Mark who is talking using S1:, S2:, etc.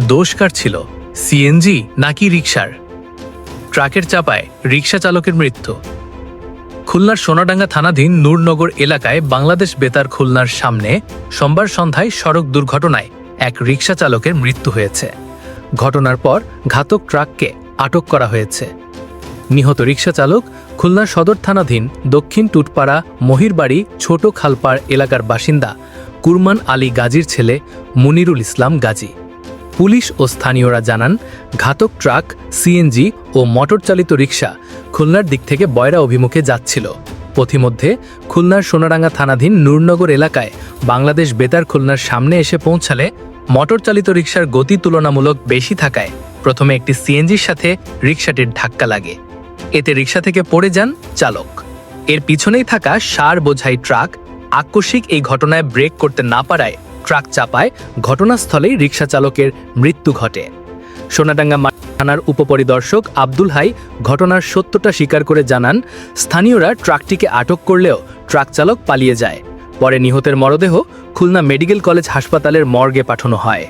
S1: দোষ কার ছিল সিএনজি নাকি রিকশার? ট্রাকের চাপায় রিকশা চালকের মৃত্যু। খুলনার সোনাডাঙ্গা থানাধীন নূরনগর এলাকায় বাংলাদেশ বেতার খুলনার সামনে সোমবার সন্ধ্যায় সড়ক দুর্ঘটনায় এক রিকশা চালকের মৃত্যু হয়েছে। ঘটনার পর ঘাতক ট্রাককে আটক করা হয়েছে। নিহত রিকশা চালক খুলনা সদর থানাধীন দক্ষিণ টুটপাড়া মহিরবাড়ি ছোট খালপাড় এলাকার বাসিন্দা কুরমান আলী গাজীর ছেলে মুনিরুল ইসলাম গাজী। পুলিশ ও স্থানীয়রা জানান, ঘাতক ট্রাক, সিএনজি ও মোটর চালিত রিকশা খুলনার দিক থেকে বয়রা অভিমুখে যাচ্ছিল। পথিমধ্যে খুলনার সোনারাঙ্গা থানাধীন নূরনগর এলাকায় বাংলাদেশ বেতার খুলনার সামনে এসে পৌঁছালে মোটর চালিত রিকশার গতি তুলনামূলক বেশি থাকায় প্রথমে একটি সিএনজির সাথে রিক্সাটির ধাক্কা লাগে। এতে রিক্সা থেকে পড়ে যান চালক। এর পিছনেই থাকা সার বোঝাই ট্রাক আকস্মিক এই ঘটনায় ব্রেক করতে না পারায় ট্রাক চাপায় ঘটনাস্থলেই রিকশা চালকের মৃত্যু ঘটে। সোনাডাঙ্গা থানার উপপরিদর্শক আব্দুল হাই ঘটনার সত্যটা স্বীকার করে জানান, স্থানীয়রা ট্রাকটিকে আটক করলেও ট্রাক চালক পালিয়ে যায়। পরে নিহতের মরদেহ খুলনা মেডিকেল কলেজ হাসপাতালের মর্গে পাঠানো হয়।